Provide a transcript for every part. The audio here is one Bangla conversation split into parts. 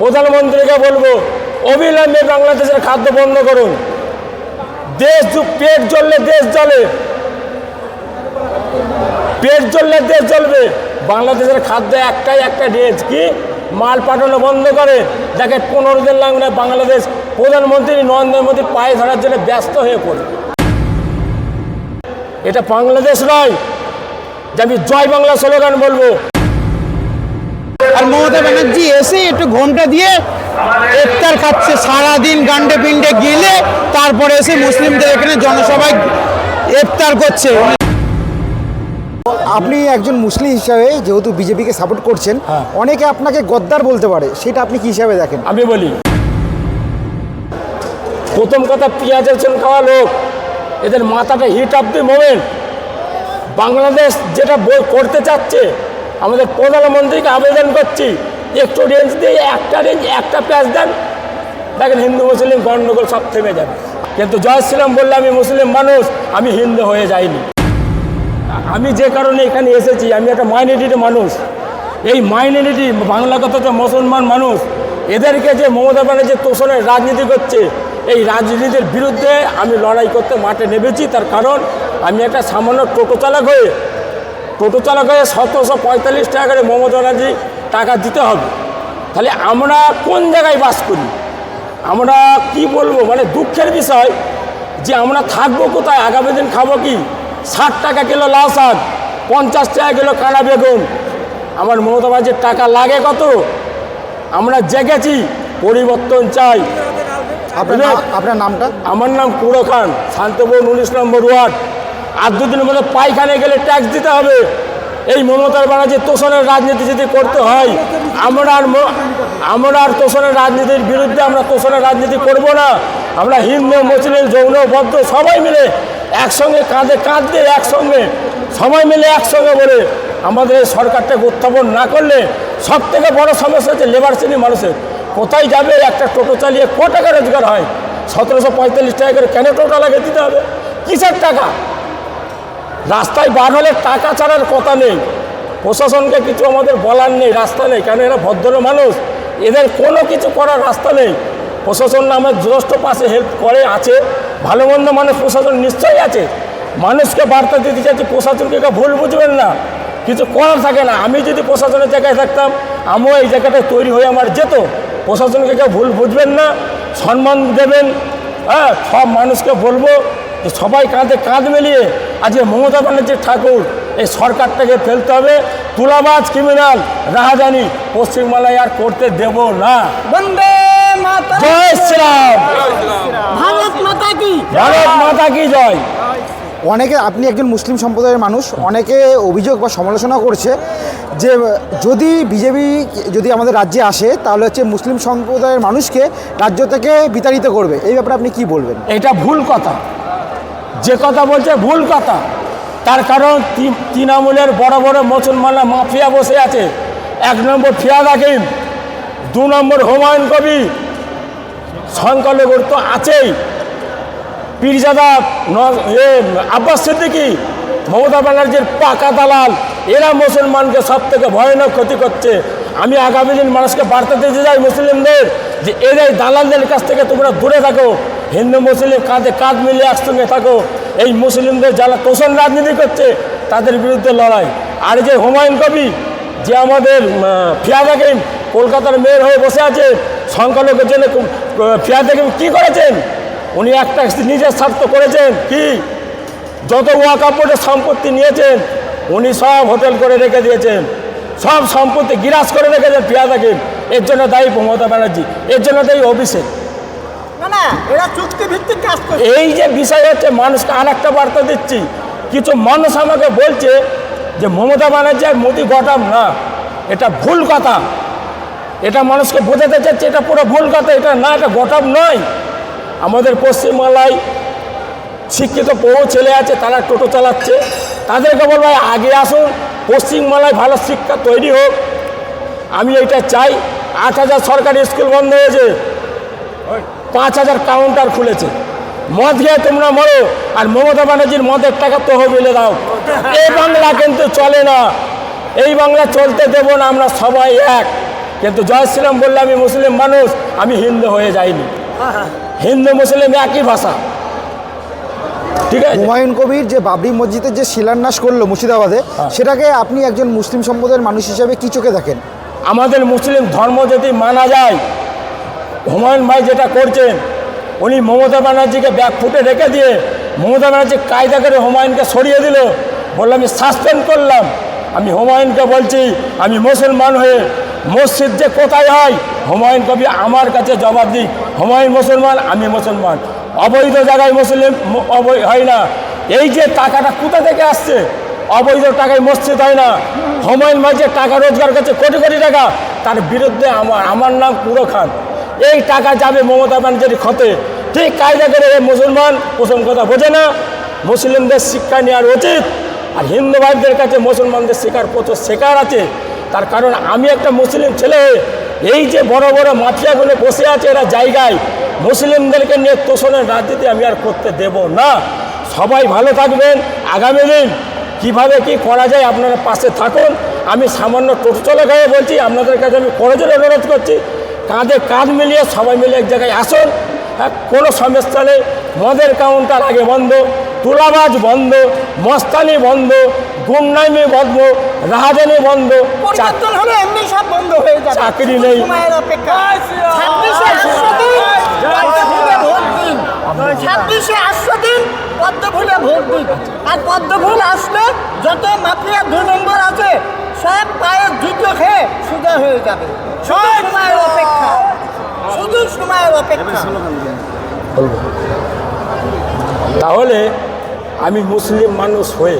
প্রধানমন্ত্রীকে বলব, অবিলম্বে বাংলাদেশের খাদ্য বন্ধ করুন। দেশ পেট জ্বললে দেশ জ্বলে। পেট জ্বললে দেশ জ্বলবে। বাংলাদেশের খাদ্য একটাই একটা ডেজ কি? মাল পাঠানো বন্ধ করে। যাকে পনেরো দিন লাগবে বাংলাদেশ প্রধানমন্ত্রী নরেন্দ্র মোদী পায়ে ধরার জন্য ব্যস্ত হয়ে পড়ে এটা বাংলাদেশ নয়, যে আমি জয় বাংলা স্লোগান বলব। আর মমতা ব্যানার্জি এসে একটু ঘণ্টা দিয়ে ইফতার খাচ্ছে সারাদিন গান্ডে পিন্ডে গেলে তারপরে এসে মুসলিমদের এখানে জনসভায় ইফতার করছে। আপনি একজন মুসলিম হিসাবে যেহেতু বিজেপিকে সাপোর্ট করছেন হ্যাঁ। অনেকে আপনাকে গদ্দার বলতে পারে সেটা আপনি কি হিসাবে দেখেন? আমি বলি প্রথম কথা পেঁয়াজ রসুন খাওয়া লোক এদের মাথাটা heat of the moment Bangladesh যেটা করতে চাচ্ছে আমাদের প্রধানমন্ত্রীকে আবেদন করছি একটু রেঞ্জ দিয়ে একটা রেঞ্জ একটা প্যাচ দেন। দেখেন হিন্দু, মুসলিম, গণ্ডগোল সব থেমে যাবে। কিন্তু জয় শ্রীরাম বললে আমি মুসলিম মানুষ, আমি হিন্দু হয়ে যাইনি। আমি যে কারণে এখানে এসেছি, আমি একটা মাইনরিটি মানুষ। এই মাইনরিটি বাংলাগত যে মুসলমান মানুষ, এদেরকে যে মমতা ব্যানার্জি তোষণের রাজনীতি করছে, এই রাজনীতির বিরুদ্ধে আমি লড়াই করতে মাঠে নেমেছি। তার কারণ আমি একটা সামান্য টোটো চালক হয়ে টোটো চালকের সতেরোশো পঁয়তাল্লিশ টাকা করে মমতা ব্যানার্জি টাকা দিতে হবে। তাহলে আমরা কোন জায়গায় বাস করি? আমরা কি বলব? মানে দুঃখের বিষয় যে আমরা থাকব কোথায়? আগামী দিন খাব কি? ষাট টাকা কিলো লাল শাক পঞ্চাশ টাকা কিলো কানা বেগুন। আমার মমতা ব্যানার্জির টাকা লাগে কত? আমরা জেগেছি পরিবর্তন চাই। আপনার আপনার নামটা? আমার নাম কুড়ো খান শান্তপুর উনিশ নম্বর ওয়ার্ড। আর দুদিন মধ্যে পায়খানে গেলে ট্যাক্স দিতে হবে। এই মমতার ব্যানার্জি তোষণের রাজনীতি যদি করতে হয়, আমরা আর আমরা আর তোষণের রাজনীতির বিরুদ্ধে আমরা তোষণের রাজনীতি করব না। আমরা হিন্দু, মুসলিম, যৌন, বদ্ধ সবাই মিলে একসঙ্গে কাঁধে কাঁধ দিয়ে একসঙ্গে, সবাই মিলে একসঙ্গে বলে আমাদের এই সরকারটাকে উত্থাপন না করলে সব থেকে বড় সমস্যা হচ্ছে লেবার শ্রেণি মানুষের। কোথায় যাবে? একটা টোটো চালিয়ে ক টাকা রোজগার হয়? সতেরোশো পঁয়তাল্লিশ টাকা করে কেন টোটো লাগে দিতে হবে? কিসের টাকা? রাস্তায় বার হলে টাকা ছাড়ার কথা নেই। প্রশাসনকে কিছু আমাদের বলার নেই, রাস্তা নেই। কারণ এরা ভদ্র মানুষ? এদের কোনো কিছু করার রাস্তা নেই। প্রশাসন নামে যথেষ্ট পাশে হেল্প করে, আছে। ভালো মন্দ মানুষ প্রশাসন নিশ্চয়ই আছে। মানুষকে বার্তা দিতে চাচ্ছি প্রশাসনকে ভুল বুঝবেন না। কিছু করার থাকে না। আমি যদি প্রশাসনের জায়গায় থাকতাম, আমিও এই জায়গাটায় তৈরি হয়ে আমার যেত। প্রশাসনকে কেউ ভুল বুঝবেন না। সম্মান দেবেন। হ্যাঁ সব মানুষকে বলব যে সবাই কাঁধে কাঁধ মিলিয়ে আজকে মমতা ব্যানার্জির ঠাকুর এই সরকারটাকে ফেলতে হবে। তুলাবাজ ক্রিমিনাল রাহাজানি পশ্চিমবাংলায় আর করতে দেব না। বন্দে মাতা জয় শ্রীরাম। ভারত মাতা কি ভারত মাতা কি জয়। অনেকে আপনি একজন মুসলিম সম্প্রদায়ের মানুষ অনেকে অভিযোগ বা সমালোচনা করছে যে যদি বিজেপি যদি আমাদের রাজ্যে আসে তাহলে হচ্ছে মুসলিম সম্প্রদায়ের মানুষকে রাজ্য থেকে বিতাড়িত করবে। এই ব্যাপারে আপনি কি বলবেন? এটা ভুল কথা। যে কথা বলছে ভুল কথা। তার কারণ তৃণমূলের বড় বড় মুসলমানরা মাফিয়া বসে আছে। এক নম্বর ফিয়াদ হাকিম, দু নম্বর হুমায়ুন কবি সংখ্যালঘুর তো আছেই। পীরজাদা এ, আব্বাস সিদ্দিকি, মমতা ব্যানার্জির পাকা দালাল, এরা মুসলমানকে সব থেকে ভয়ানক ক্ষতি করছে। আমি আগামী দিন মানুষকে বার্তা দিতে যাই মুসলিমদের যে এরাই দালালদের কাছ থেকে তোমরা দূরে থাকো। হিন্দু মুসলিম কাঁধে কাঁধ মিলিয়ে একসঙ্গে থাকো। এই মুসলিমদের যারা তোষণ রাজনীতি করছে তাদের বিরুদ্ধে লড়াই। আর যে হুমায়ুন কবি যে আমাদের আহ, ফিয়াদ কলকাতার মেয়র হয়ে বসে আছে সংখ্যালঘুর জন্য খুব- ফিয়াদ হাকিম কী করেছেন? উনি একটা নিজের স্বার্থ করেছেন। কি? যত ওয়াকাপড়ের সম্পত্তি নিয়েছেন উনি সব হোটেল করে রেখে দিয়েছেন। সব সম্পত্তি গিরাস করে রেখেছেন পিয়া থাকেন এর জন্য দায়ী মমতা ব্যানার্জি এর জন্য দায়ী অভিষেক। এই যে বিষয় হচ্ছে মানুষকে আর একটা বার্তা দিচ্ছি। কিছু মানুষ আমাকে বলছে যে মমতা ব্যানার্জি আর মোদি গটাম না এটা ভুল কথা। এটা মানুষকে বোঝাতে চাচ্ছে এটা পুরো ভুল কথা এটা না এটা গটাম নয়। আমাদের পশ্চিমবাংলায় শিক্ষিত বহু ছেলে আছে তারা টোটো চালাচ্ছে। তাদেরকে বলব "ভাই, আগে আসুন। পশ্চিমবাংলায় ভালো শিক্ষা তৈরি হোক। আমি এটা চাই। আট হাজার সরকারি স্কুল বন্ধ হয়েছে। পাঁচ হাজার কাউন্টার খুলেছে। মদ খেয়ে তোমরা মরো আর মমতা ব্যানার্জির মদের টাকা তহবিলে দাও। এই বাংলা কিন্তু চলে না। এই বাংলা চলতে দেব না আমরা সবাই এক। কিন্তু জয় শ্রীরাম বললে আমি মুসলিম মানুষ আমি হিন্দু হয়ে যাইনি। হিন্দু মুসলিম একই ভাষা। ঠিক আছে? হুমায়ুন কবির যে বাবরি মসজিদের যে শিলান্যাস করল মুর্শিদাবাদে সেটাকে আপনি একজন মুসলিম সম্প্রদায়ের মানুষ হিসেবে কি চোখে দেখেন? আমাদের মুসলিম ধর্ম যদি মানা যায় হুমায়ুন ভাই যেটা করছেন, উনি মমতা ব্যানার্জিকে ব্যাগ ফুটে রেখে দিয়ে মমতা ব্যানার্জি কায়দা করে হুমায়ুনকে সরিয়ে দিল। বলল, আমি সাসপেন্ড করলাম। আমি হুমায়ুনকে বলছি, আমি মুসলমান হয়ে মসজিদ যে কোথায় হয়, হুমায়ুন কবি আমার কাছে জবাব দিই হুমায়ুন মুসলমান, আমি মুসলমান। অবৈধ জায়গায় মুসলিম হয় না। এই যে টাকাটা কোথা থেকে আসছে? অবৈধ টাকায় মসজিদ হয় না। হুমায়ুন ভাই যে টাকা রোজগার করছে, কোটি কোটি টাকা, তার বিরুদ্ধে আমার আমার নাম পুরো খান। এই টাকা যাবে মমতা ব্যানার্জির ক্ষতে ঠিক কায়দা করে মুসলমান প্রথম কথা বোঝে না, মুসলিমদের শিক্ষা নেওয়ার উচিত আর হিন্দু ভাইদের কাছে মুসলমানদের শেখার প্রচুর শেখার আছে। তার কারণ আমি একটা মুসলিম ছেলে, এই যে বড় বড় মাফিয়াগুলো বসে আছে এরা জায়গায়, মুসলিমদেরকে নিয়ে তোষণের রাজনীতি আমি আর করতে দেব না। সবাই ভালো থাকবেন, আগামী দিন কীভাবে কি করা যায় আপনারা পাশে থাকুন। আমি সামান্য টোটো চলে বলছি, আপনাদের কাছে আমি করজোর অনুরোধ করছি কাঁধে কাঁধ মিলিয়ে সবাই মিলে এক জায়গায় আসুন। হ্যাঁ কোনো সমস্যা নেই। মদের কাউন্টার আগে বন্ধ তুলাবাজ বন্ধ মস্তানি বন্ধ গুমনামি বন্ধ রাহাজানি বন্ধ। চাকরি নেই। ছাব্বিশে আটশো দিন পদ্মফুলে ভোট দিন। আর পদ্মফুল আসলে যত মাফিয়া দু নম্বর আছে সব পায়ের জুতো খেয়ে সুদা হয়ে যাবে। তাহলে আমি মুসলিম মানুষ হয়ে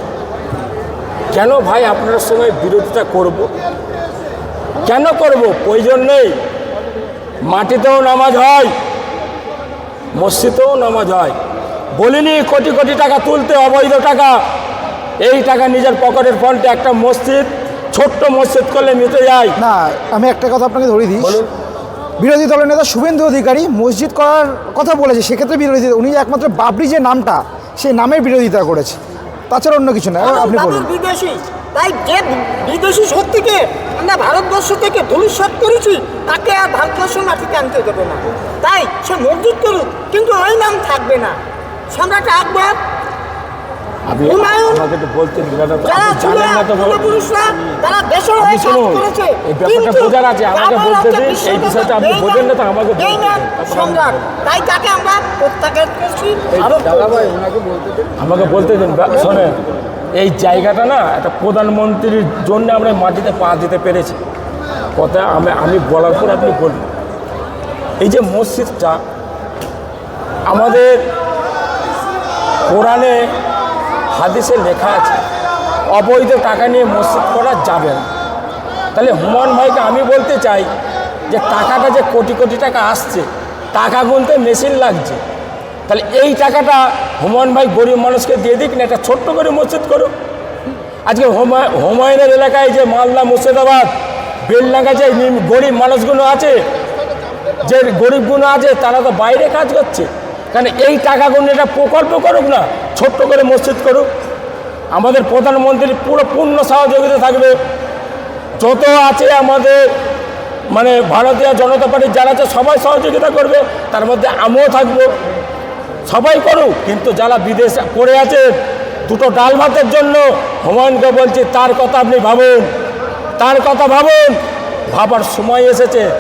কেন ভাই আপনার সঙ্গে বিরোধিতা করব? কেন করব? প্রয়োজন নেই। মাটিতেও নামাজ হয়, মসজিদেও নামাজ হয়। বলিনি কোটি কোটি টাকা তুলতে অবৈধ টাকা। এই টাকা নিজের পকেটের ফন্টে একটা মসজিদ ছোট্ট মসজিদ করলে মিটে যায়। না আমি একটা কথা আপনাকে ধরে দিই। বিরোধী দলের নেতা শুভেন্দু অধিকারী মসজিদ করার কথা বলেছে সেক্ষেত্রে বিরোধী উনি একমাত্র বাবরি যে নামটা সেই নামের বিরোধিতা করেছে। তাছাড়া অন্য কিছু না আপনি বলুন। বিদেশি। তাই যে বিদেশি শক্তিকে আমরা ভারতবর্ষ থেকে ধূলিসাৎ করেছি তাকে আর ভারতবর্ষ মাটিতে আনতে দেবো না। তাই সে মসজিদ করুক কিন্তু ওই নাম থাকবে না। সম্রাট আকবর আপনি আমাকে তো বলতে দিন, দাদা, যারা আপনি ছিল জানেন না তো তারা দেশের হয়ে কাজ করেছে। এই ব্যাপারটা বোঝার আছে, আমাকে বলতে দিন, এই বিষয়টা আপনি বোঝেন না তো আমাকে বলতে দিন। বেইমান সম্রাট। তাই তাকে আমরা প্রত্যাখ্যান করছি। আরও আমাকে বলতে দিন বা- শোনেন এই জায়গাটা না একটা প্রধানমন্ত্রীর জন্য আমরা মাটিতে পা দিতে পেরেছি। কথা আমি আমি বলার পর আপনি বলুন। এই যে মসজিদটা আমাদের কোরআনে হাদিসে লেখা আছে, অবৈধ টাকা নিয়ে মসজিদ করা যাবে না। তাহলে হুমায়ুন ভাইকে আমি বলতে চাই যে টাকাটা যে কোটি কোটি টাকা আসছে, টাকা গুনতে মেশিন লাগছে, তাহলে এই টাকাটা হুমায়ুন ভাই গরিব মানুষকে দিয়ে দিক না, একটা ছোট্ট করে মসজিদ করুক। আজকে হুমা- হুমায়ুনের এলাকায় যে মালদা মুর্শিদাবাদ, বেলডাঙ্গা যে গরিব মানুষগুলো আছে, যে গরিবগুলো আছে, তারা তো বাইরে কাজ করছে। কারণ এই টাকাগুলো এটা প্রকল্প করুক না? ছোট্ট করে মসজিদ করুক। আমাদের প্রধানমন্ত্রীর পুরো পূর্ণ সহযোগিতা থাকবে। যত আছে আমাদের মানে ভারতীয় জনতা পার্টির যারা আছে, সবাই সহযোগিতা করবে। তার মধ্যে আমিও থাকব। সবাই করুক, কিন্তু যারা বিদেশ পড়ে আছে, দুটো ডাল ভাতের জন্য হুমায়ুনকে বলছি, তার কথা আপনি ভাবুন। তার কথা ভাবুন। ভাবার সময় এসেছে।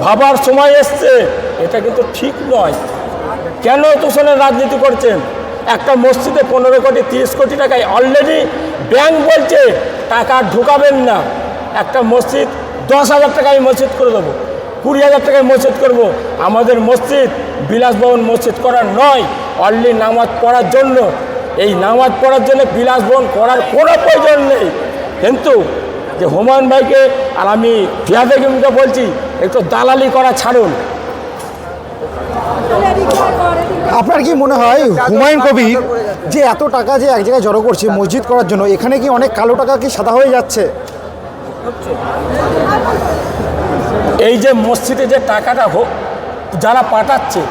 ভাবার সময় এসছে। এটা কিন্তু ঠিক নয়। কেন তোষণের রাজনীতি করছেন? একটা মসজিদে পনেরো কোটি, তিরিশ কোটি টাকায় অলরেডি ব্যাংক বলছে, টাকা ঢুকাবেন না। একটা মসজিদ, দশ হাজার টাকায় মসজিদ করে দেবো, কুড়ি হাজার টাকায় মসজিদ করব। আমাদের মসজিদ, বিলাসভবন মসজিদ করার নয় অনলি নামাজ পড়ার জন্য। এই নামাজ পড়ার জন্য বিলাসভবন করার কোনো প্রয়োজন নেই। কিন্তু যে হুমায়ুন ভাইকে আর আমি ফিয়াদ বলছি, একটু দালালি করা ছাড়ুন। আপনার কি মনে হয় হুমায়ুন কবির যে এত টাকা যে এক জায়গায় জড়ো করছে মসজিদ করার জন্য এখানে কি অনেক কালো টাকা কি সাদা হয়ে যাচ্ছে? এই যে মসজিদে যে টাকাটা হোক যারা পাঠাচ্ছে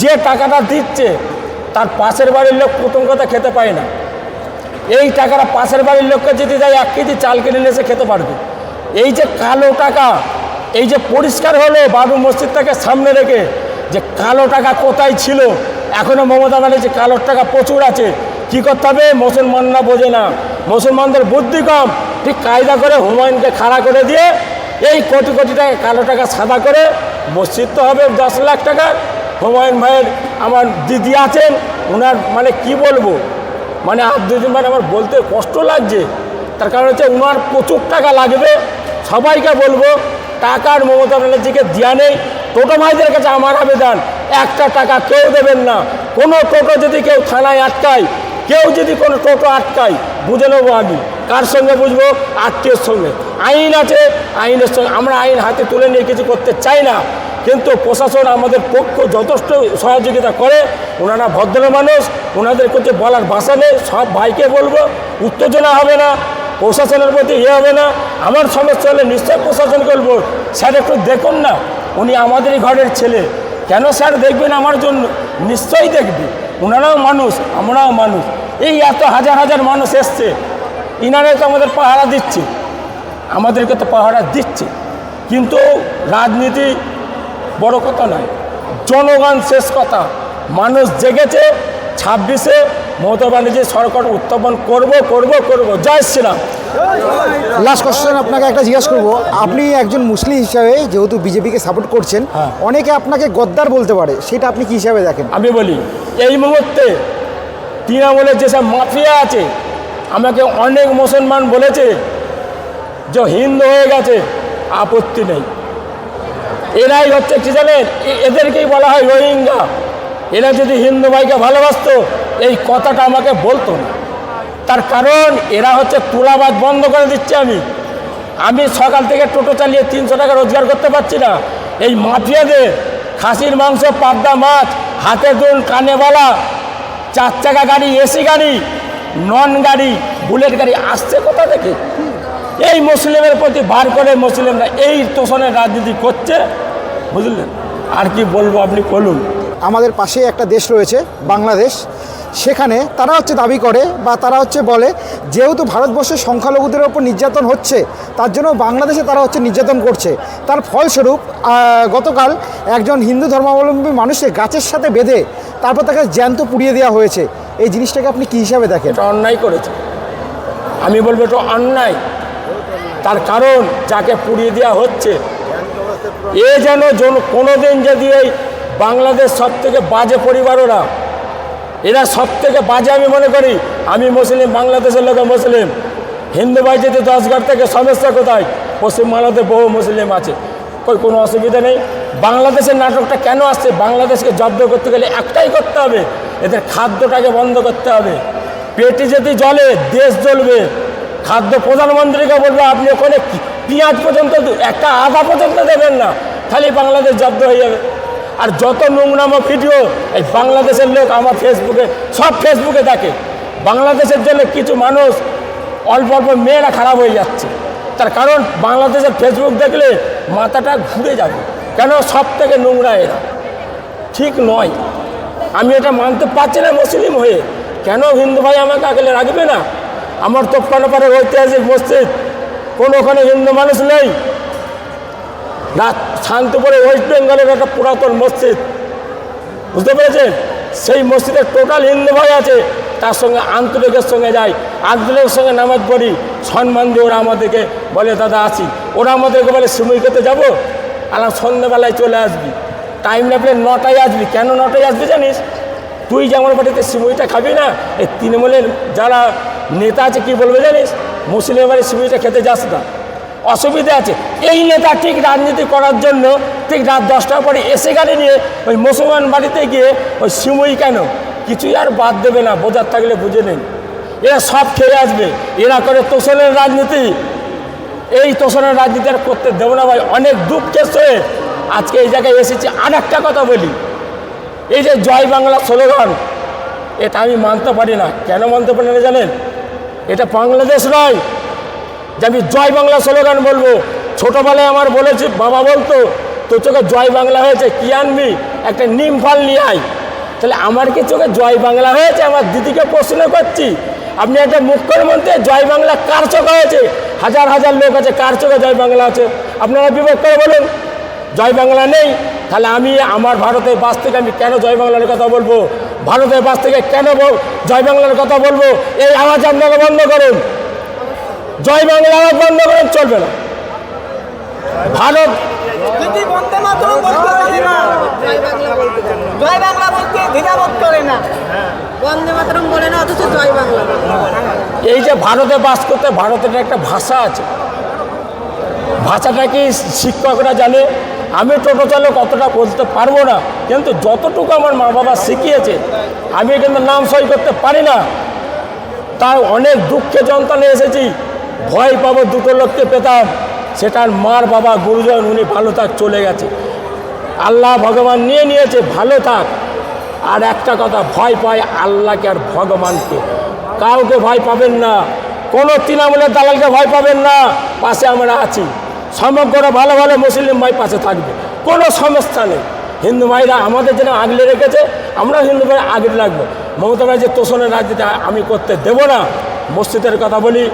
যে টাকাটা দিচ্ছে তার পাশের বাড়ির লোক প্রথম কথা খেতে পায় না। এই টাকাটা পাশের বাড়ির লোককে যদি যায় এক কেজি চাল কিনে নিয়ে এসে খেতে পারবে। এই যে কালো টাকা এই যে পরিষ্কার হলো বাবু মসজিদটাকে সামনে রেখে যে কালো টাকা কোথায় ছিল? এখনও মমতা ব্যানার্জি কালোর টাকা প্রচুর আছে। কী করতে হবে? মুসলমানরা বোঝে না। মুসলমানদের বুদ্ধি কম। ঠিক কায়দা করে হুমায়ুনকে খাড়া করে দিয়ে এই কোটি কোটি টাকা কালো টাকা সাদা করে মসজিদ তো হবে দশ লাখ টাকার হুমায়ুন ভাইয়ের আমার দিদি আছেন ওনার মানে কি বলব? মানে আর দুদিন আমার বলতে কষ্ট লাগছে। তার কারণ হচ্ছে ওনার প্রচুর টাকা লাগবে। সবাইকে বলব টাকার মমতা ব্যানার্জিকে দেওয়া নেই। টোটো ভাইদের কাছে আমার আবেদন, একটা টাকা কেউ দেবেন না। কোনো টোটো যদি কেউ থানায় আটকায়, কেউ যদি কোনো টোটো আটকায়, বুঝে নেব আমি। কার সঙ্গে বুঝব? আত্মীয়র সঙ্গে। আইন আছে, আইনের সঙ্গে, আমরা আইন হাতে তুলে নিয়ে কিছু করতে চাই না। কিন্তু প্রশাসন আমাদের পক্ষ যথেষ্ট সহযোগিতা করে। ওনারা ভদ্র মানুষ, ওনাদের কাছে বলার ভাষা নেই। সব ভাইকে বলব, উত্তেজনা হবে না। প্রশাসনের প্রতি ইয়ে হবে না। আমার সমস্যা হলে নিশ্চয় প্রশাসন করব। স্যার, একটু দেখুন না, উনি আমাদেরই ঘরের ছেলে। কেন স্যার দেখবেন আমার জন্য? নিশ্চয়ই দেখবে। ওনারাও মানুষ, আমরাও মানুষ। এই এত হাজার হাজার মানুষ এসছে। ইনারাই তো আমাদের পাহারা দিচ্ছে। আমাদেরকে তো পাহারা দিচ্ছে। কিন্তু রাজনীতি বড় কথা নয়। জনগণ শেষ কথা। মানুষ জেগেছে, ছাব্বিশে মমতা ব্যানার্জি সরকার উত্থাপন করব করব করব। জয় শ্রীরাম। লাস্ট কোশ্চেন আপনাকে একটা জিজ্ঞাসা করব। আপনি একজন মুসলিম হিসাবে যেহেতু বিজেপিকে সাপোর্ট করছেন হ্যাঁ। অনেকে আপনাকে গদ্দার বলতে পারে সেটা আপনি কি হিসাবে দেখেন? আমি বলি এই মুহূর্তে তৃণমূলের যেসব মাফিয়া আছে আমাকে অনেক মুসলমান বলেছে যে হিন্দু হয়ে গেছে আপত্তি নেই। এরাই হচ্ছে কি জানেন? এদেরকেই বলা হয় রোহিঙ্গা। এরা যদি হিন্দু ভাইকে ভালোবাসতো, এই কথাটা আমাকে বলতো না। তার কারণ, এরা হচ্ছে তুলাবাজ বন্ধ করে দিচ্ছে আমি। আমি সকাল থেকে টোটো চালিয়ে তিনশো টাকা রোজগার করতে পারছি না। এই মাফিয়াদের খাসির মাংস, পাবদা মাছ, হাতে দুল কানেওয়ালা চার চাকা গাড়ি, এসি গাড়ি, নন গাড়ি, বুলেট গাড়ি আসছে কোথা থেকে? এই মুসলিমের প্রতি বার করে মুসলিমরা এই তোষণের রাজনীতি করছে, বুঝলেন? আর কি বলব আপনি বলুন? আমাদের পাশে একটা দেশ রয়েছে, বাংলাদেশ। সেখানে তারা হচ্ছে দাবি করে বা তারা হচ্ছে বলে, যেহেতু ভারতবর্ষের সংখ্যালঘুদের ওপর নির্যাতন হচ্ছে, তার জন্য বাংলাদেশে তারা হচ্ছে নির্যাতন করছে। তার ফলস্বরূপ গতকাল একজন হিন্দু ধর্মাবলম্বী মানুষকে গাছের সাথে বেঁধে তারপর তাকে জ্যান্ত পুড়িয়ে দেওয়া হয়েছে। এই জিনিসটাকে আপনি কী হিসাবে দেখেন? এটা অন্যায় করেছে। আমি বলব এটা অন্যায়। তার কারণ যাকে পুড়িয়ে দেওয়া হচ্ছে, এ যেন কোনো দিন যদি এই বাংলাদেশ সব থেকে বাজে পরিবার ওরা। এরা সব থেকে বাজে আমি মনে করি। আমি মুসলিম, বাংলাদেশের লোক মুসলিম। হিন্দু ভাই যদি দশ ঘর থেকে সমস্যা কোথায়? পশ্চিমবাংলাতে বহু মুসলিম আছে। কই, কোনো অসুবিধা নেই। বাংলাদেশের নাটকটা কেন আসছে? বাংলাদেশকে জব্দ করতে গেলে একটাই করতে হবে। এদের খাদ্যটাকে বন্ধ করতে হবে। পেটে যদি জলে দেশ জ্বলবে। খাদ্য প্রধানমন্ত্রীকে বলবে, আপনি ওখানে পেঁয়াজ পর্যন্ত একটা আধা পর্যন্ত দেবেন না। খালি বাংলাদেশ জব্দ হয়ে যাবে। আর যত নোংরামো ভিডিও এই বাংলাদেশের লোক আমার ফেসবুকে সব ফেসবুকে দেখে। বাংলাদেশের জন্য কিছু মানুষ অল্প অল্প মেয়েরা খারাপ হয়ে যাচ্ছে। তার কারণ বাংলাদেশের ফেসবুক দেখলে মাথাটা ঘুরে যাবে। কেন? সব থেকে নোংরা এরা। ঠিক নয়। আমি এটা মানতে পারছি না মুসলিম হয়ে। কেন হিন্দু ভাই আমাকে আগলে রাখবে না? আমার তো তোপ্পানোপাড়ার ঐতিহাসিক মসজিদ কোনো ওখানে হিন্দু মানুষ নেই। রাত শান্তিপুরে ওয়েস্ট বেঙ্গলের একটা পুরাতন মসজিদ। বুঝতে পেরেছেন? সেই মসজিদে টোটাল হিন্দু ভাই আছে, তার সঙ্গে আন্তরিকের সঙ্গে যাই আন্তরিকের সঙ্গে নামাজ পড়ি, সম্মান দিয়ে ওরা আমাদেরকে বলে, দাদা, আসি। ওরা আমাদেরকে বলে, সিমুই করতে যাব? আলাম সন্ধ্যেবেলায় চলে আসবি। টাইম লাগলে নটায় আসবি। কেন নটায় আসবি জানিস? তুই যেমন বাড়িতে সিমুইটা খাবি না, এই তৃণমূলের যারা নেতা আছে, কি বলবে জানিস? মুসলিম বাড়ির সিমুইটা খেতে যাস না। অসুবিধা আছে। এই নেতা ঠিক রাজনীতি করার জন্য ঠিক রাত দশটার পরে এসে গাড়ি নিয়ে ওই মুসলমান বাড়িতে গিয়ে ওই সিমুই কেন? কিছুই আর বাদ দেবে না, বোঝার থাকলে বুঝে নেন। এরা সব খেয়ে আসবে। এরা করে তোষণের রাজনীতি। এই তোষণের রাজনীতি আর করতে দেবো না ভাই। অনেক দুঃখের সয়ে আজকে এই জায়গায় এসেছি। আর একটা কথা বলি। এই যে জয় বাংলা স্লোগান, এটা আমি মানতে পারি না। কেন মানতে পারি না জানেন? এটা বাংলাদেশ নয়। যে আমি জয় বাংলা স্লোগান বলব। ছোটোবেলায় আমার বলেছে, বাবা বলতো, তোর চোখে জয় বাংলা হয়েছে, কি আনবি? একটা নিম ফল নিয়ে আয়। তাহলে আমার কি চোখে জয় বাংলা হয়েছে? আমার দিদিকে প্রশ্ন করছি, আপনি একটা মুখ্যমন্ত্রী, জয় বাংলা কার চোখে হয়েছে? হাজার হাজার লোক আছে, কার চোখে জয় বাংলা আছে? আপনারা বিবেক করে বলুন, জয় বাংলা নেই। তাহলে আমি আমার ভারতের বাস থেকে আমি কেন জয় বাংলার কথা বলব? ভারতের বাস থেকে কেন জয় বাংলার কথা বলব? এই আওয়াজ আপনারা বন্ধ করুন। জয় বাংলা আওয়াজ বন্ধ করুন চলবে না। ভারত। জয় বাংলা বলতে দ্বিধাবোধ করে না। বন্দে মাতরম বলে না অথচ জয় বাংলা। এই যে ভারতে বাস করতে ভারতের একটা ভাষা আছে। ভাষাটা কি শিক্ষকরা জানে। আমি টোটো চালক অতটা বলতে পারব না। কিন্তু যতটুকু আমার মা বাবা শিখিয়েছে আমি কিন্তু নাম সই করতে পারি না। তাই অনেক দুঃখে যন্ত্রণে এসেছি। ভয় পাবো দুটো লোককে পেতাম, সেটার মার বাবা গুরুজন, উনি ভালো থাক, চলে গেছে। আল্লাহ ভগবান নিয়ে নিয়েছে, ভালো থাক। আর একটা কথা, ভয় পায় আল্লাহকে আর ভগবানকে। কাউকে ভয় পাবেন না। কোনো তৃণমূলের দালালকে ভয় পাবেন না। পাশে আমরা আছি। সমগ্র ভালো ভালো মুসলিম ভাই পাশে থাকবে। কোনো সমস্যা নেই। হিন্দু ভাইরা আমাদের যেন আগলে রেখেছে আমরা হিন্দু ভাই আগলে রাখব। মমতা ভাই যে তোষণের রাজনীতি আমি করতে দেব না। মসজিদের কথা বলি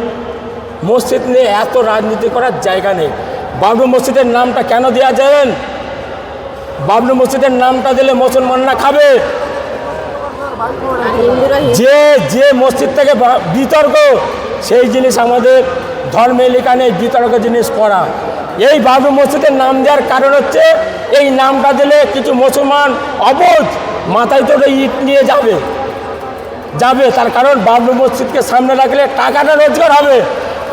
মসজিদ নিয়ে এত রাজনীতি করার জায়গা নেই। বাবু মসজিদের নামটা কেন দেওয়া যাবেন বাবলু মসজিদের নামটা দিলে মুসলমানরা খাবে। যে যে মসজিদ থেকে বিতর্ক, সেই জিনিস আমাদের ধর্মে লেখা নেই, বিতর্ক জিনিস করা। এই বাবু মসজিদের নাম দেওয়ার কারণ হচ্ছে, এই নামটা দিলে কিছু মুসলমান অবোধ মাথায় তোরে ইট নিয়ে যাবে। যাবে, তার কারণ বাবলু মসজিদকে সামনে রাখলে টাকাটা রোজগার হবে।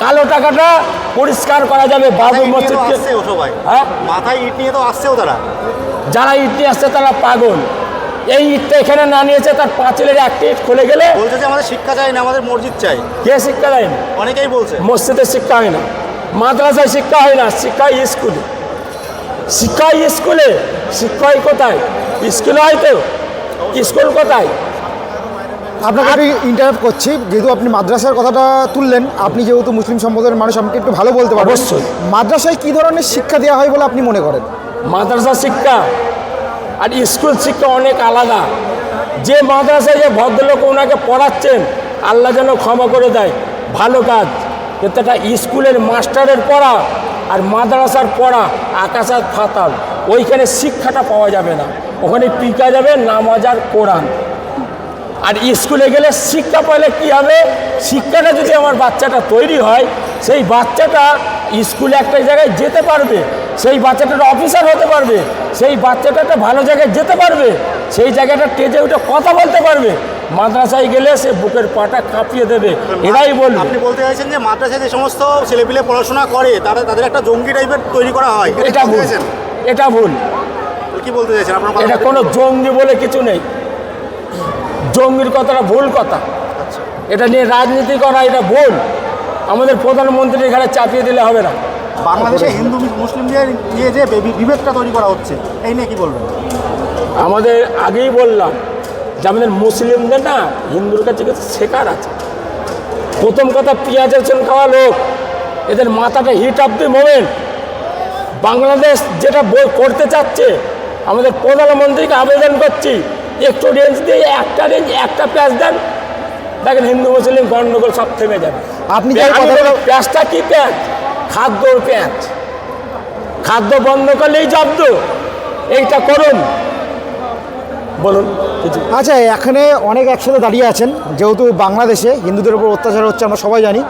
কালো টাকাটা পরিষ্কার করা যাবে মসজিদকে সবাই হ্যাঁ? মাথায় ইট নিয়ে তো আসছেও তারা। যারা ইট নিয়ে আসছে তারা পাগল। এই ইটটা এখানে না নিয়েছে তার পাঁচিলের একটা ইট খুলে গেলে বলছে যে আমাদের শিক্ষা চাই না আমাদের মসজিদ চাই। কে শিক্ষা দেয়নি অনেকেই বলছে। মসজিদে শিক্ষা হয় না। মাদ্রাসায় শিক্ষা হয় না শিক্ষা স্কুলে। শিক্ষা স্কুলে শিক্ষা কোথায়? স্কুলে হয় তো? স্কুল কোথায়? আপনাকে আমি ইন্টারাপ্ট করছি যেহেতু আপনি মাদ্রাসার কথাটা তুললেন আপনি যেহেতু মুসলিম সম্প্রদায়ের মানুষ আমাকে একটু ভালো বলতে পারবেন। অবশ্যই। মাদ্রাসায় কী ধরনের শিক্ষা দেওয়া হয় বলে আপনি মনে করেন? মাদ্রাসা শিক্ষা আর স্কুল শিক্ষা অনেক আলাদা। যে মাদ্রাসায় যে ভদ্রলোক ওনাকে পড়াচ্ছেন আল্লাহ যেন ক্ষমা করে দেয়। ভালো কাজ। কিন্তু একটা স্কুলের মাস্টারের পড়া আর মাদ্রাসার পড়া আকাশ আর ফাতাল ওইখানে শিক্ষাটা পাওয়া যাবে না। ওখানে পিকা যাবে নামাজ আর কোরআন। আর স্কুলে গেলে শিক্ষা পেলে কী হবে? শিক্ষাটা যদি আমার বাচ্চাটা তৈরি হয় সেই বাচ্চাটা স্কুলে একটা জায়গায় যেতে পারবে সেই বাচ্চাটা একটা অফিসার হতে পারবে সেই বাচ্চাটা একটা ভালো জায়গায় যেতে পারবে সেই জায়গাটা টেজে উঠে কথা বলতে পারবে মাদ্রাসায় গেলে সে বুকের পাটা কাঁপিয়ে দেবে এরাই বলবে। আপনি বলতে চাইছেন যে মাদ্রাসায় যে সমস্ত ছেলেপিলে পড়াশোনা করে তারা তাদের একটা জঙ্গি টাইপের তৈরি করা হয় এটা ভুল। এটা ভুল। কি বলতে চাইছেন? আপনার এটা কোনো জঙ্গি বলে কিছু নেই। জঙ্গির কথাটা ভুল কথা। এটা নিয়ে রাজনীতি করা এটা ভুল। আমাদের প্রধানমন্ত্রী এখানে চাপিয়ে দিলে হবে না। বাংলাদেশে হিন্দু মুসলিমদের নিয়ে যে বিভেদটা তৈরি করা হচ্ছে এই নিয়ে কি বলবেন? আমাদের আগেই বললাম যে আমাদের মুসলিমদের না হিন্দুর কাছে কিছু শেখার আছে। প্রথম কথা পেঁয়াজের চুন খাওয়া লোক। এদের মাথাটা heat of the moment Bangladesh যেটা করতে চাচ্ছে আমাদের প্রধানমন্ত্রীকে আবেদন করছি। একটু রেঞ্জ দিয়ে একটা রেঞ্জ একটা প্যাঁচ দেন। দেখেন হিন্দু মুসলিম গণ্ডগোল সব থেমে যাবে। আপনি প্যাঁচটা কি প্যাঁচ খাদ্যর প্যাঁচ খাদ্য বন্ধ করলেই জব্দ। এইটা করুন। বলুন কিছু। আচ্ছা এখানে অনেক একসাথে দাঁড়িয়ে আছেন যেহেতু বাংলাদেশে হিন্দুদের উপর অত্যাচার হচ্ছে আমরা সবাই জানি।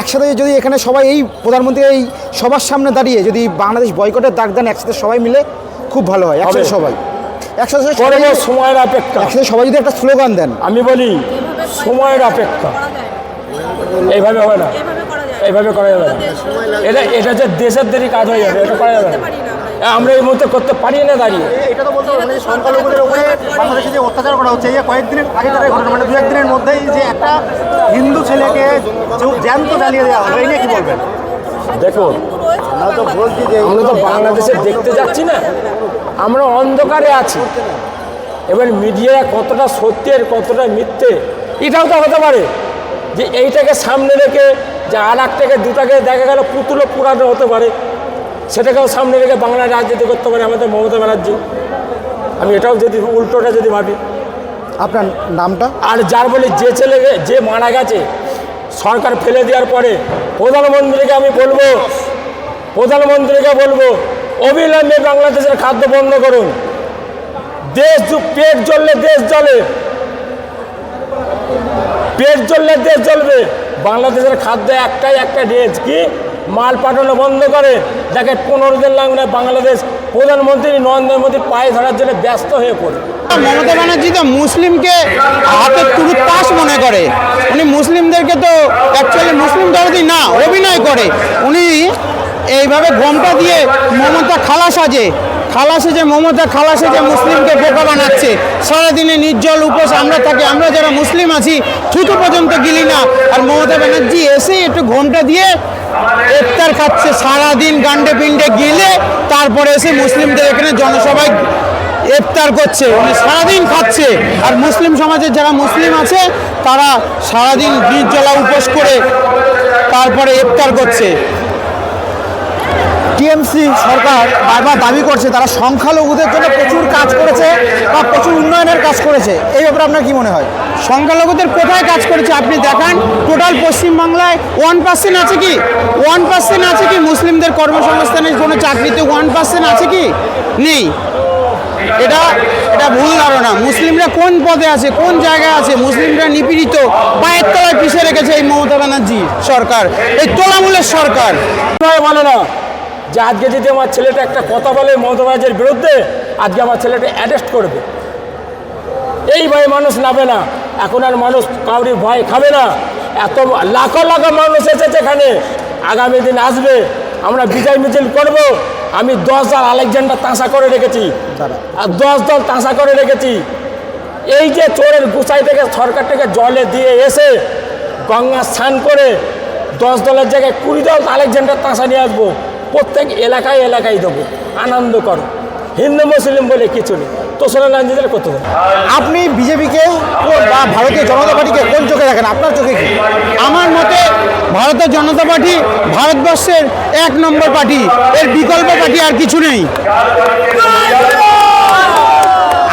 একসাথে যদি এখানে সবাই এই প্রধানমন্ত্রী এই সবার সামনে দাঁড়িয়ে যদি বাংলাদেশ বয়কটের ডাক দেন একসাথে সবাই মিলে খুব ভালো হয় একসাথে সবাই। করব সময়ের অপেক্ষা। একসাথে সবাই যদি একটা স্লোগান দেন। আমি বলি সময়ের অপেক্ষা। এইভাবে হবে না। এভাবে করা যায়। এইভাবে করা যাবে না। এটা এটা হচ্ছে দেশের দেরি কাজ হয়ে যাবে এটা করা যাবে না। আমরা। এই মুহূর্তে করতে পারি না দাঁড়িয়ে। এটা তো বলতে পারবেন সংখ্যালঘুদের উপরে বাংলাদেশে যে অত্যাচার করা হচ্ছে এই যে কয়েকদিনের আগেকার ঘটনা মানে দু একদিনের মধ্যেই যে একটা হিন্দু ছেলেকে যে- জ্যান্ত জ্বালিয়ে দেওয়া হলো এই নিয়ে কি বলবেন? দেখুন আমরা তো বাংলাদেশে দেখতে যাচ্ছি না। আমরা অন্ধকারে আছি। এবার মিডিয়া কতটা সত্যের কতটা মিথ্যে এটাও তো হতে পারে যে এইটাকে সামনে রেখে যে আর একটাকে দুটাকে দেখা গেল পুতুলো পুরানো হতে পারে সেটাকেও সামনে রেখে বাংলা রাজনীতি করতে পারে আমাদের মমতা ব্যানার্জি। আমি এটাও যদি উল্টোটা যদি ভাবি। আপনার নামটা? আর যার বলে যে ছেলে যে মারা গেছে সরকার ফেলে দেওয়ার পরে প্রধানমন্ত্রীকে আমি বলব, প্রধানমন্ত্রীকে বলব, অবিলম্বে বাংলাদেশের খাদ্য বন্ধ করুন। দেশ পেট জ্বললে দেশ জ্বলে। পেট জ্বললে দেশ জ্বলবে। বাংলাদেশের খাদ্য একটাই একটা রেজ কি? মাল পাঠানো বন্ধ করে। দেখে পনেরো দিন লাগবে বাংলাদেশ প্রধানমন্ত্রী নরেন্দ্র মোদী পায়ে ধরার জন্য ব্যস্ত হয়ে পড়ে মমতা ব্যানার্জি তো মুসলিমকে তাস মনে করে। উনি মুসলিমদেরকে তো অ্যাকচুয়ালি মুসলিম দরদি না, অভিনয় করে। উনি এইভাবে ঘোমটা দিয়ে মমতা খালা সাজে। খালা সেজে, মমতা খালা সেজে মুসলিমকে বোকা বানাচ্ছে। সারাদিনে নির্জল উপোস, আমরা থাকি, আমরা যারা মুসলিম আছি, থুতু পর্যন্ত গিলি না। আর মমতা ব্যানার্জি এসে একটু ঘোমটা দিয়ে ইফতার খাচ্ছে, সারাদিন গান্ডে পিণ্ডে গিলে, তারপরে এসে মুসলিমদের এখানে জনসভায় ইফতার করছে, উনি সারাদিন খাচ্ছে। আর মুসলিম সমাজের যারা মুসলিম আছে, তারা সারাদিন নির্জলা উপোস করে তারপরে ইফতার করছে। টিএমসি সরকার বারবার দাবি করছে, তারা সংখ্যালঘুদের জন্য প্রচুর কাজ করেছে বা প্রচুর উন্নয়নের কাজ করেছে। এই ব্যাপারে আপনার কি মনে হয়? সংখ্যালঘুদের কোথায় কাজ করেছে আপনি দেখান। টোটাল পশ্চিমবাংলায় ওয়ান পার্সেন্ট আছে কি? ওয়ান পার্সেন্ট আছে কি মুসলিমদের কর্মসংস্থানের কোনো চাকরিতে? ওয়ান পার্সেন্ট আছে কি? নেই। এটা এটা ভুল ধারণা। মুসলিমরা কোন পদে আছে, কোন জায়গায় আছে? মুসলিমরা নিপীড়িত। পায়ের তলায় পিছিয়ে রেখেছে এই মমতা ব্যানার্জি সরকার। এই তোলামূলের সরকার। বলে না, যে আজকে যদি আমার ছেলেটা একটা কথা বলে মমতাবাজের বিরুদ্ধে, আজকে আমার ছেলেটা অ্যারেস্ট করবে। এইভাবে মানুষ নাবে না। এখন আর মানুষ কাউরি ভয় খাবে না। এত লাখো লাখো মানুষ এসেছে এখানে। আগামী দিন আসবে। আমরা বিজয় মিছিল করব। আমি দশ দল আলেকজান্ডার তাঁসা করে রেখেছি। আর দশ দল তাঁসা করে রেখেছি। এই যে চোরের গুছাই থেকে সরকার থেকে জলে দিয়ে এসে গঙ্গা স্নান করে দশ দলের জায়গায় কুড়ি দল আলেকজান্ডার তাঁসা নিয়ে আসব। প্রত্যেক এলাকায় এলাকায় দেবো। আনন্দ করো। হিন্দু মুসলিম বলে কিছু নেই। তোষণা লাঞ্জিদের করতে দেবো আপনি বিজেপিকে বা ভারতীয় জনতা পার্টিকে কোন চোখে দেখেন আপনার চোখে কি? আমার মতে ভারতের জনতা পার্টি ভারতবর্ষের এক নম্বর পার্টি। এর বিকল্প পার্টি আর কিছু নেই।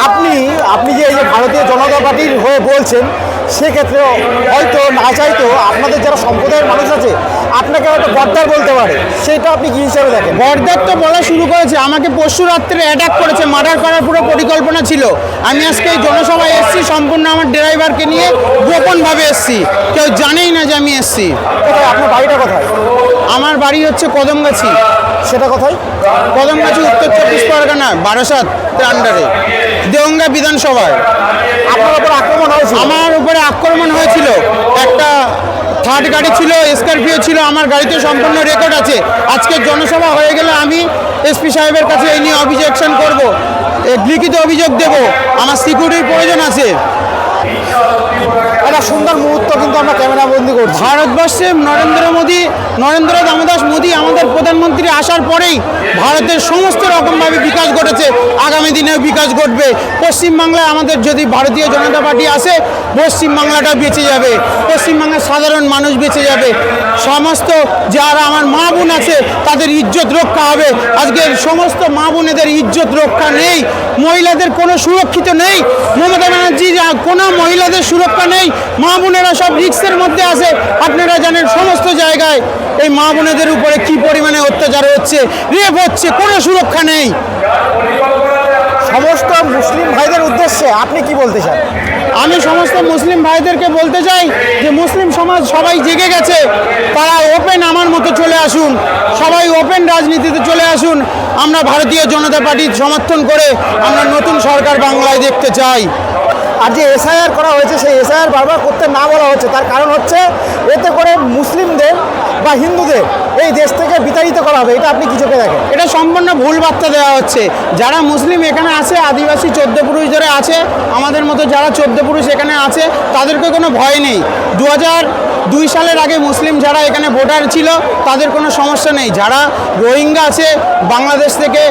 আপনি আপনি যে এই যে ভারতীয় জনতা পার্টির হয়ে বলছেন সেক্ষেত্রে হয়তো না চাইতেও আপনাদের যারা সম্প্রদায়ের মানুষ আছে আপনাকে হয়তো বর্দার বলতে পারে। সেটা আপনি কি হিসাবে দেখেন? বর্দার তো বলা শুরু করেছে। আমাকে পরশু রাত্রে অ্যাটাক করেছে। মার্ডার করার পুরো পরিকল্পনা ছিল। আমি আজকে এই জনসভায় এসেছি। সম্পূর্ণ আমার ড্রাইভারকে নিয়ে গোপনভাবে এসেছি। কেউ জানেই না যে আমি এসেছি। আপনার বাড়িটা কোথায়? আমার বাড়ি হচ্ছে কদমগাছি। সেটা কোথায়? কদমগাছি উত্তর চব্বিশ পরগনা বারাসাত আন্ডারে দেওঙ্গা বিধানসভায়। আপনার উপর আক্রমণ হয়েছে আমার উপরে আক্রমণ হয়েছিল। একটা থার্ড গাড়ি ছিল স্করপিও ছিল আমার গাড়িতে সম্পূর্ণ রেকর্ড আছে। আজকে জনসভা হয়ে গেলে আমি এসপি সাহেবের কাছে এই নিয়ে অবজেকশন করব। লিখিত অভিযোগ দেব। আমার সিকিউরিটির প্রয়োজন আছে। একটা সুন্দর মুহূর্ত কিন্তু আমরা ক্যামেরা বন্দি করছি। ভারতবর্ষে নরেন্দ্র মোদী, নরেন্দ্র দামোদাস মোদী আমাদের প্রধানমন্ত্রী আসার পরেই ভারতের সমস্ত রকমভাবে বিকাশ ঘটেছে। আগামী দিনেও বিকাশ ঘটবে। পশ্চিমবাংলায় আমাদের যদি ভারতীয় জনতা পার্টি আসে, পশ্চিমবাংলাটা বেঁচে যাবে। পশ্চিমবাংলার সাধারণ মানুষ বেঁচে যাবে। সমস্ত যারা আমার মা বোন আছে, তাদের ইজ্জত রক্ষা হবে। আজকের সমস্ত মা বোনেদের ইজ্জত রক্ষা নেই। মহিলাদের কোনো সুরক্ষিত নেই। মমতা ব্যানার্জি কোনো মহিলাদের সুরক্ষা নেই। মা বোনেরা সব রিক্সের মধ্যে আছে। আপনারা জানেন সমস্ত জায়গায় এই মা বোনেদের উপরে কি পরিমাণে অত্যাচার হচ্ছে রেপ হচ্ছে কোনো সুরক্ষা নেই। সমস্ত মুসলিম ভাইদের উদ্দেশ্যে আপনি কি বলতে চান? আমি সমস্ত মুসলিম ভাইদেরকে বলতে চাই যে মুসলিম সমাজ সবাই জেগে গেছে। তারা ওপেন আমার মতো চলে আসুন। সবাই ওপেন রাজনীতিতে চলে আসুন। আমরা ভারতীয় জনতা পার্টির সমর্থন করে আমরা নতুন সরকার বাংলায় দেখতে চাই। আর যে এসআইআর করা হয়েছে, সেই এসআইআর বারবার করতে না বলা হচ্ছে। তার কারণ হচ্ছে, এতে করে মুসলিমদের বা হিন্দুদের এই দেশ থেকে বিতাড়িত করা হবে। এটা আপনি কি চোখে দেখেন? এটা সম্পূর্ণ ভুল বার্তা দেওয়া হচ্ছে। যারা মুসলিম এখানে আছে, আদিবাসী চোদ্দ পুরুষ ধরে আছে, আমাদের মতো যারা চোদ্দ পুরুষ এখানে আছে, তাদেরকে কোনো ভয় নেই। দু হাজার দুই সালের আগে মুসলিম যারা এখানে ভোটার ছিল তাদের কোনো সমস্যা নেই। যারা রোহিঙ্গা আছে বাংলাদেশ থেকে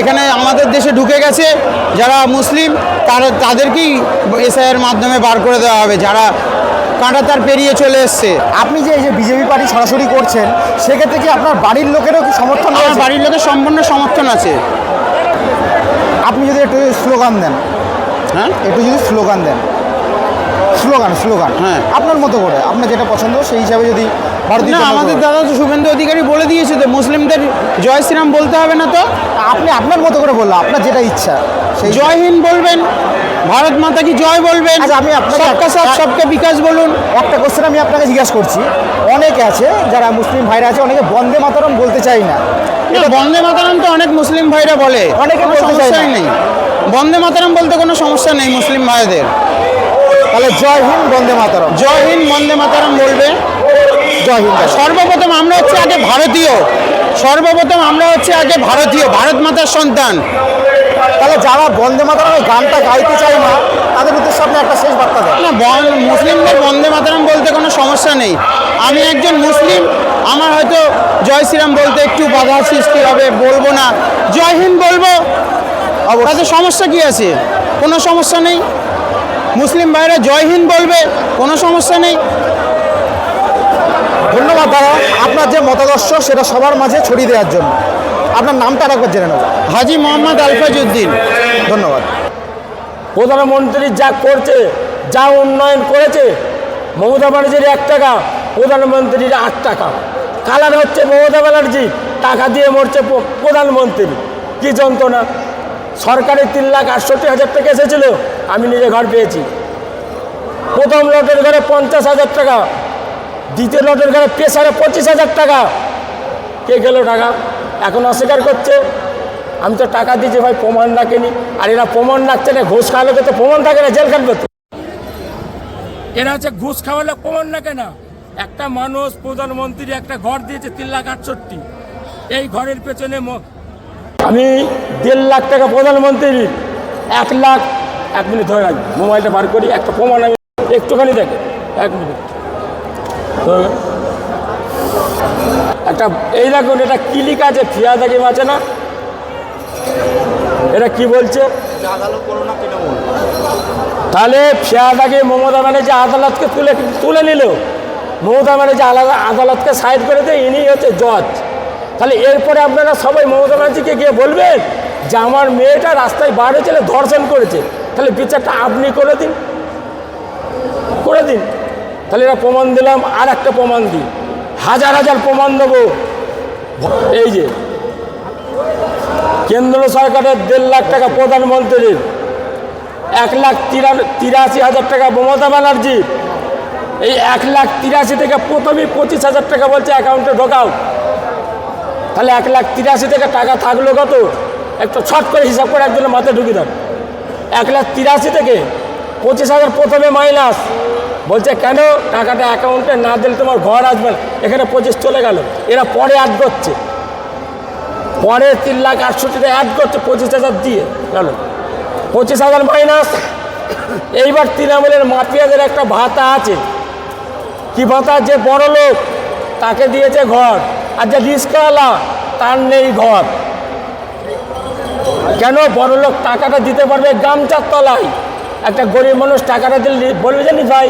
এখানে আমাদের দেশে ঢুকে গেছে যারা মুসলিম তারা তাদেরকেই এসআইয়ের মাধ্যমে বার করে দেওয়া হবে। যারা কাঁটা তার পেরিয়ে চলে এসছে। আপনি যে এই যে বিজেপি পার্টি সরাসরি করছেন সেক্ষেত্রে কি আপনার বাড়ির লোকেরও কি সমর্থন আমার বাড়ির লোকের সম্পূর্ণ সমর্থন আছে। আপনি যদি একটু স্লোগান দেন। হ্যাঁ? একটু যদি স্লোগান দেন। Slogan slogan. হ্যাঁ। আপনার মতো করে আপনার যেটা পছন্দ সেই হিসাবে যদি না আমাদের দাদা তো শুভেন্দু অধিকারী বলে দিয়েছে তো মুসলিমদের জয় শ্রীরাম বলতে হবে না তো? আপনি আপনার মতো করে বললাম আপনার যেটা ইচ্ছা সেই জয় হিন্দ বলবেন ভারত মাতা কি জয় বলবেন? আচ্ছা, আমি আপনাকে সবকা বিকাশ বলুন। একটা কোশ্চেন আমি আপনাকে জিজ্ঞাসা করছি। অনেকে আছে যারা মুসলিম ভাইরা আছে অনেকে বন্দে মাতরম বলতে চাই না। বন্দে মাতারাম তো অনেক মুসলিম ভাইরা বলে। অনেকে বলতে চায় না। নেই। বন্দে মাতারাম বলতে কোনো সমস্যা নেই মুসলিম ভাইদের। তাহলে জয় হিন্দ বন্দে মাতরম। জয় হিন্দ বন্দে মাতারাম বলবে। জয় হিন্দ। সর্বপ্রথম আমরা হচ্ছে আগে ভারতীয়। সর্বপ্রথম আমরা হচ্ছে আগে ভারতীয় ভারত মাতার সন্তান। তাহলে যারা বন্দে মাতরম এই গানটা গাইতে চায় না তাদের উদ্দেশ্যে আপনি একটা শেষ বার্তা দেন। না মুসলিমদের বন্দে মাতারাম বলতে কোনো সমস্যা নেই। আমি একজন মুসলিম আমার হয়তো জয় শ্রীরাম বলতে একটু বাধা সৃষ্টি হবে বলব না। জয় হিন্দ বলব। তাতে সমস্যা কি আছে? কোনো সমস্যা নেই? মুসলিম ভাইরা জয় হিন্দ বলবে কোনো সমস্যা নেই। ধন্যবাদ দাদা। আপনার যে মতাদর্শ সেটা সবার মাঝে ছড়িয়ে দেওয়ার জন্য। আপনার নামটা আরেকবার জেনে নেব। হাজি মোহাম্মদ আলফাজউদ্দিন ধন্যবাদ। প্রধানমন্ত্রী যা করছে যা উন্নয়ন করেছে মমতা ব্যানার্জির এক টাকা প্রধানমন্ত্রীর আট টাকা। কালার হচ্ছে মমতা ব্যানার্জি টাকা দিয়ে মরছে প- প্রধানমন্ত্রী। কি যন্ত্রণা। সরকারি তিন লাখ আটষট্টি হাজার টাকা এসেছিল আমি নিজে ঘর পেয়েছি। প্রথম লটের ঘরে পঞ্চাশ হাজার টাকা, দ্বিতীয় লটের ঘরে প্রেসারে পঁচিশ হাজার টাকা। কে গেল টাকা? এখন অস্বীকার করছে। আমি তো টাকা দিয়েছি ভাই, প্রমাণ রাখেনি। আর এরা প্রমাণ রাখছে না, ঘুষ খাওয়ালে তো প্রমাণ থাকে না, জেল কাটবে তো। এরা হচ্ছে ঘুষ খাওয়ালে প্রমাণ রাখে না। একটা মানুষ প্রধানমন্ত্রী একটা ঘর দিয়েছে তিন লাখ আটষট্টি। এই ঘরের পেছনে আমি দেড় লাখ টাকা প্রধানমন্ত্রীর, এক লাখ এক মিনিট ধরে রাখি মোবাইলটা বার করি, একটা প্রমাণ আমি একটুখানি দেখে। এক মিনিট। একটা, এই দেখুন, এটা ক্লিক আছে? ফিয়াদা গেম আছে না? এটা কি বলছে? তাহলে ফিয়াদাকে মমতা ব্যানার্জি আদালতকে তুলে তুলে নিল। মমতা ব্যানার্জি আলাদা আদালতকে সাইড করে দিয়ে ইনি হচ্ছে জজ। তাহলে এরপরে আপনারা সবাই মমতা ব্যানার্জিকে গিয়ে বলবেন যে, আমার মেয়েটা রাস্তায় বার হয়েছিল ধর্ষণ করেছে। তাহলে বিচারটা আপনি করে দিন। করে দিন। তাহলে এটা প্রমাণ দিলাম, আর একটা প্রমাণ দিই। হাজার হাজার প্রমাণ দেবো। এই যে, কেন্দ্র সরকারের দেড় লাখ টাকা প্রধানমন্ত্রীর, এক লাখ তিরা- তিরাশি হাজার টাকা মমতা ব্যানার্জি, এই এক লাখ তিরাশি থেকে প্রথমেই পঁচিশ হাজার টাকা বলছে অ্যাকাউন্টে ঢোকাও। তাহলে এক লাখ তিরাশি থেকে টাকা থাকল কত? একটু ছট করে হিসাব করে একজনের মাথায় ঢুকিয়ে দেন এক লাখ তিরাশি থেকে পঁচিশ হাজার প্রথমে মাইনাস। বলছে, কেন টাকাটা অ্যাকাউন্টে না দিলে তোমার ঘর আসবে না। এখানে পঁচিশ চলে গেল। এরা পরে অ্যাড করছে। পরে তিন লাখ আটষট্টিটা অ্যাড করছে, পঁচিশ হাজার দিয়ে গেল। পঁচিশ হাজার মাইনাস। এইবার তৃণমূলের মাফিয়াদের একটা ভাতা আছে। কি ভাতা? যে বড় লোক তাকে দিয়েছে ঘর। আর যে রিস্কওয়ালা তার নেই ঘর। কেন বড় লোক টাকাটা দিতে পারবে গামচার তলায়? একটা গরিব মানুষ টাকাটা দিলে বলবে জানিস ভাই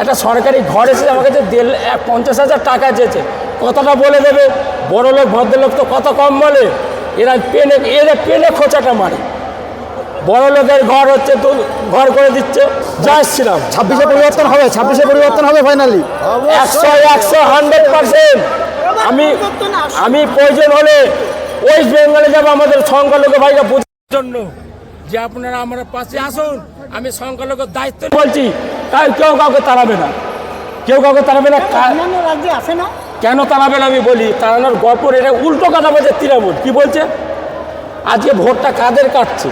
একটা সরকারি ঘর এসে আমার কাছে দেড় এক পঞ্চাশ হাজার টাকা চেয়েছে। কথাটা বলে দেবে। বড় লোক ভদ্রলোক তো কত কম বলে। এরা পেনে এরা পেনে খোঁচাটা মারে। বড় লোকের ঘর হচ্ছে তো ঘর করে দিচ্ছে। জয় শ্রীরাম ছাব্বিশে পরিবর্তন হবে ছাব্বিশে পরিবর্তন হবে ফাইনালি একশো একশো হান্ড্রেড পার্সেন্ট আমি আমি প্রয়োজন হলে ওয়েস্ট বেঙ্গলে যাব আমাদের সংখ্যালঘু ভাইরা বোঝার জন্য যে আপনারা আমার পাশে আসুন আমি সংখ্যালঘুর দায়িত্ব বলছি তাই কেউ কাউকে তাড়াবে না। কেউ কাউকে তাড়াবে না রাজ্যে আছে না? কেন তাড়াবে না আমি বলি তাড়ানোর গল্প এটা উল্টো কথা বলছে তৃণমূল। কি বলছে? আজকে ভোটটা কাদের কাটছে?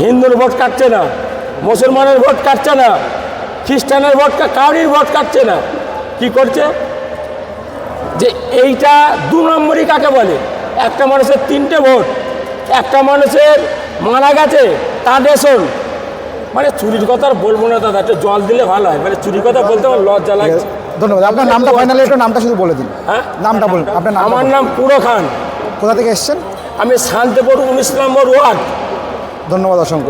হিন্দুর ভোট কাটছে না মুসলমানের ভোট কাটছে না খ্রিস্টানের ভোট কাউরির ভোট কাটছে না। কি করছে? যে এইটা দু নম্বরই কাকে বলে? একটা মানুষের তিনটে ভোট একটা মানুষের মারা গেছে তার রেশন মানে চুরির কথা আর বলব না দাদা একটু জল দিলে ভালো হয়। মানে চুরির কথা বলতে আমার লজ্জা লাগছে। ধন্যবাদ। আপনার নামটা ফাইনালি একটু নামটা শুধু বলে দিন। হ্যাঁ? নামটা বলুন। আপনার নাম আমার নাম পুরো খান। কোথা থেকে এসছেন? আমি শান্তিপুর উনিশ নম্বর ওয়ার্ড। ধন্যবাদ অসংখ্য।